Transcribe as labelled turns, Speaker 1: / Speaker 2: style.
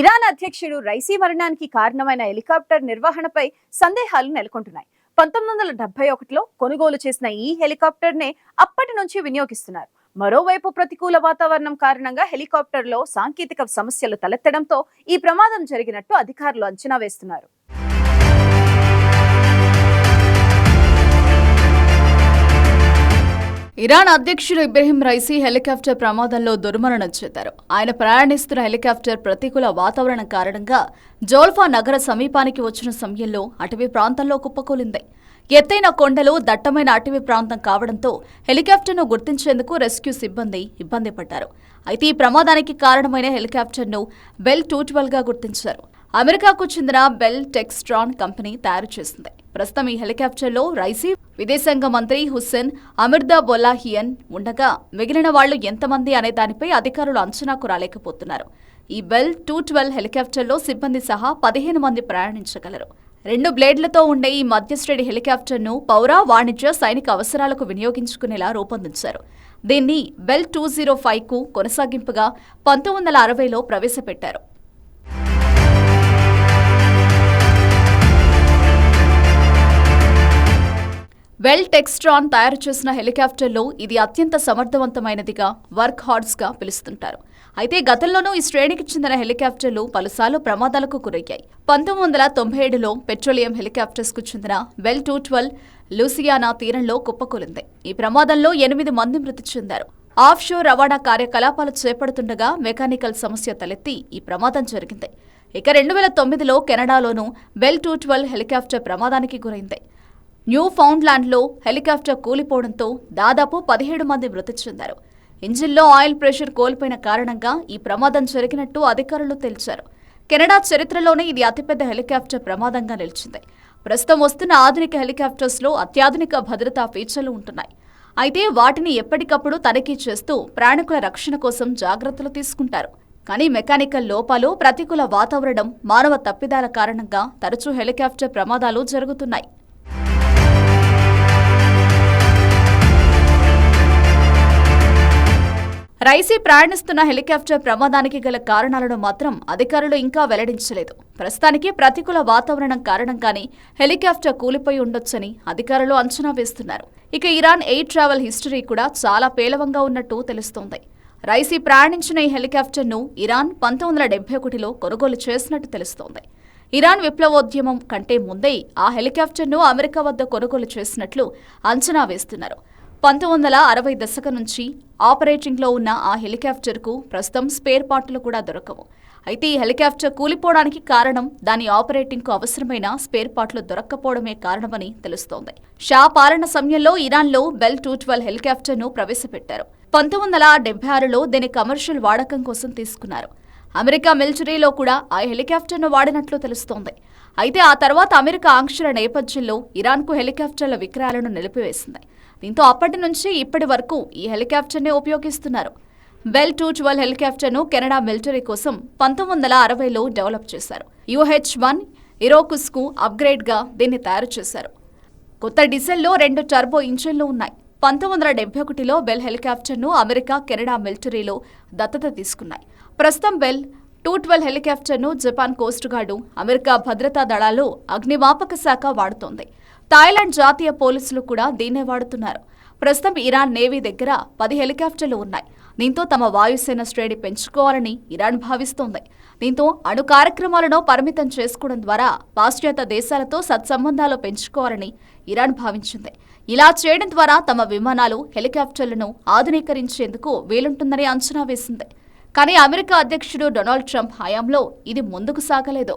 Speaker 1: Iran అధ్యక్షుడు Raisi మరణానికి కారణమైన హెలికాప్టర్ నిర్వహణపై సందేహాలు నెలకొంటున్నాయి. పంతొమ్మిది వందల డెబ్బై ఒకటిలో కొనుగోలు చేసిన ఈ హెలికాప్టర్ నే అప్పటి నుంచి వినియోగిస్తున్నారు. మరోవైపు ప్రతికూల వాతావరణం కారణంగా హెలికాప్టర్లో సాంకేతిక సమస్యలు తలెత్తడంతో ఈ ప్రమాదం జరిగినట్టు అధికారులు అంచనా వేస్తున్నారు.
Speaker 2: ఇరాన్ అధ్యక్షుడు ఇబ్రహీం రైసీ హెలికాప్టర్ ప్రమాదంలో దుర్మరణం చెందారు ఆయన ప్రయాణిస్తున్న హెలికాప్టర్ ప్రతికూల వాతావరణం కారణంగా జోల్ఫా నగర సమీపానికి వచ్చిన సమయంలో అటవీ ప్రాంతంలో కుప్పకూలింది. ఎత్తైన కొండలు దట్టమైన అటవీ ప్రాంతం కావడంతో హెలికాప్టర్ను గుర్తించేందుకు రెస్క్యూ సిబ్బంది ఇబ్బంది పడ్డారు. అయితే ఈ ప్రమాదానికి కారణమైన హెలికాప్టర్ను బెల్ టూ గా గుర్తించారు. అమెరికాకు చెందిన బెల్ టెక్స్ట్రాన్ కంపెనీ తయారు చేసింది. ప్రస్తుతం ఈ హెలికాప్టర్లో రైసీ విదేశాంగ మంత్రి హుస్సేన్ అమిర్దా బొల్లాహియన్ ఉండగా మిగిలిన వాళ్ళు ఎంతమంది అనే దానిపై అధికారులు అంచనాకు రాలేకపోతున్నారు. ఈ బెల్ టూ ట్వెల్వ్ హెలికాప్టర్లో సిబ్బంది సహా పదిహేను మంది ప్రయాణించగలరు. రెండు బ్లేడ్లతో ఉండే ఈ మధ్యశ్రేణి హెలికాప్టర్ను పౌర వాణిజ్య సైనిక అవసరాలకు వినియోగించుకునేలా రూపొందించారు. దీన్ని బెల్ టూ జీరో ఫైవ్కు కొనసాగింపుగా పంతొమ్మిది వందల అరవైలో ప్రవేశపెట్టారు. వెల్ టెక్స్ట్రాన్ తయారు చేసిన హెలికాప్టర్లో ఇది అత్యంత సమర్థవంతమైనదిగా వర్క్ హార్డ్స్గా పిలుస్తుంటారు. అయితే గతంలోనూ ఈ శ్రేణికి చెందిన హెలికాప్టర్లు పలుసార్లు ప్రమాదాలకు గురయ్యాయి. పంతొమ్మిది వందల తొంభై ఏడులో పెట్రోలియం హెలికాప్టర్స్కు చెందిన వెల్ టూ ట్వెల్వ్ లూసియానా తీరంలో కుప్పకూలింది. ఈ ప్రమాదంలో ఎనిమిది మంది మృతి చెందారు. ఆఫ్ షోర్ రవాణా కార్యకలాపాలు చేపడుతుండగా మెకానికల్ సమస్య తలెత్తి ఈ ప్రమాదం జరిగింది. ఇక రెండు వేల తొమ్మిదిలో కెనడాలోనూ బెల్ టూ ట్వెల్వ్ హెలికాప్టర్ ప్రమాదానికి గురైంది. న్యూ ఫౌండ్లాండ్లో హెలికాప్టర్ కూలిపోవడంతో దాదాపు పదిహేడు మంది మృతి చెందారు. ఇంజిన్లో ఆయిల్ ప్రెషర్ కోల్పోయిన కారణంగా ఈ ప్రమాదం జరిగినట్టు అధికారులు తెలిపారు. కెనడా చరిత్రలోనే ఇది అతిపెద్ద హెలికాప్టర్ ప్రమాదంగా నిలిచింది. ప్రస్తుతం వస్తున్న ఆధునిక హెలికాప్టర్స్లో అత్యాధునిక భద్రతా ఫీచర్లు ఉంటున్నాయి. అయితే వాటిని ఎప్పటికప్పుడు తనిఖీ చేస్తూ ప్రయాణికుల రక్షణ కోసం జాగ్రత్తలు తీసుకుంటారు. కానీ మెకానికల్ లోపాలు ప్రతికూల వాతావరణం మానవ తప్పిదాల కారణంగా తరచూ హెలికాప్టర్ ప్రమాదాలు జరుగుతున్నాయి. రైసీ ప్రయాణిస్తున్న హెలికాప్టర్ ప్రమాదానికి గల కారణాలను మాత్రం అధికారులు ఇంకా వెల్లడించలేదు. ప్రస్తుతానికి ప్రతికూల వాతావరణం కారణంగానే హెలికాప్టర్ కూలిపోయి ఉండొచ్చని అధికారులు అంచనా వేస్తున్నారు. ఇక ఇరాన్ ఎయిర్ ట్రావెల్ హిస్టరీ కూడా చాలా పేలవంగా ఉన్నట్టు తెలుస్తోంది. రైసీ ప్రయాణించిన ఈ హెలికాప్టర్ను ఇరాన్ పంతొమ్మిది వందల డెబ్బై ఒకటిలో కొనుగోలు చేసినట్టు తెలుస్తోంది. ఇరాన్ విప్లవోద్యమం కంటే ముందే ఆ హెలికాప్టర్ను అమెరికా వద్ద కొనుగోలు చేసినట్లు అంచనా వేస్తున్నారు. పంతొమ్మిది వందల అరవై దశకం నుంచి ఆపరేటింగ్లో ఉన్న ఆ హెలికాప్టర్కు ప్రస్తుతం స్పేర్ పార్ట్లు కూడా దొరకవు. అయితే ఈ హెలికాప్టర్ కూలిపోవడానికి కారణం దాని ఆపరేటింగ్కు అవసరమైన స్పేర్ పార్ట్లు దొరక్కపోవడమే కారణమని తెలుస్తోంది. షా పాలన సమయంలో ఇరాన్లో బెల్ టూ ట్వెల్వ్ హెలికాప్టర్ను ప్రవేశపెట్టారు. పంతొమ్మిది వందల డెబ్బై ఆరులో దీని కమర్షియల్ వాడకం కోసం తీసుకున్నారు. అమెరికా మిలిటరీలో కూడా ఆ హెలికాప్టర్ను వాడినట్లు తెలుస్తోంది. అయితే ఆ తర్వాత అమెరికా ఆంక్షల నేపథ్యంలో ఇరాన్కు హెలికాప్టర్ల విక్రయాలను నిలిపివేసింది. దీంతో అప్పటి నుంచి ఇప్పటి వరకు ఈ హెలికాప్టర్నే ఉపయోగిస్తున్నారు. బెల్ టూ ట్వెల్వ్ హెలికాప్టర్ను కెనడా మిలిటరీ కోసం పంతొమ్మిది వందల అరవైలో డెవలప్ చేశారు. యుహెచ్ వన్ ఇరోకుస్కు అప్గ్రేడ్గా దీన్ని తయారు చేశారు. కొత్త డీజిల్లో రెండు టర్బో ఇంజిన్లు ఉన్నాయి. పంతొమ్మిది వందల డెబ్బై ఒకటిలో బెల్ హెలికాప్టర్ను అమెరికా కెనడా మిలిటరీలో దత్తత తీసుకున్నాయి. ప్రస్తుతం బెల్ టూ ట్వెల్వ్ హెలికాప్టర్ను జపాన్ కోస్ట్ గార్డు అమెరికా భద్రతా దళాలు అగ్నిమాపక శాఖ వాడుతోంది. థాయిలాండ్ జాతీయ పోలీసులు కూడా దీన్నే వాడుతున్నారు. ప్రస్తుతం ఇరాన్ నేవీ దగ్గర పది హెలికాప్టర్లు ఉన్నాయి. దీంతో తమ వాయుసేన శ్రేణి పెంచుకోవాలని ఇరాన్ భావిస్తోంది. దీంతో అణు కార్యక్రమాలను పరిమితం చేసుకోవడం ద్వారా పాశ్చాత్య దేశాలతో సత్సంబంధాలు పెంచుకోవాలని ఇరాన్ భావించింది. ఇలా చేయడం ద్వారా తమ విమానాలు హెలికాప్టర్లను ఆధునీకరించేందుకు వీలుంటుందని అంచనా వేసింది. కానీ అమెరికా అధ్యక్షుడు డొనాల్డ్ ట్రంప్ హయాంలో ఇది ముందుకు సాగలేదు.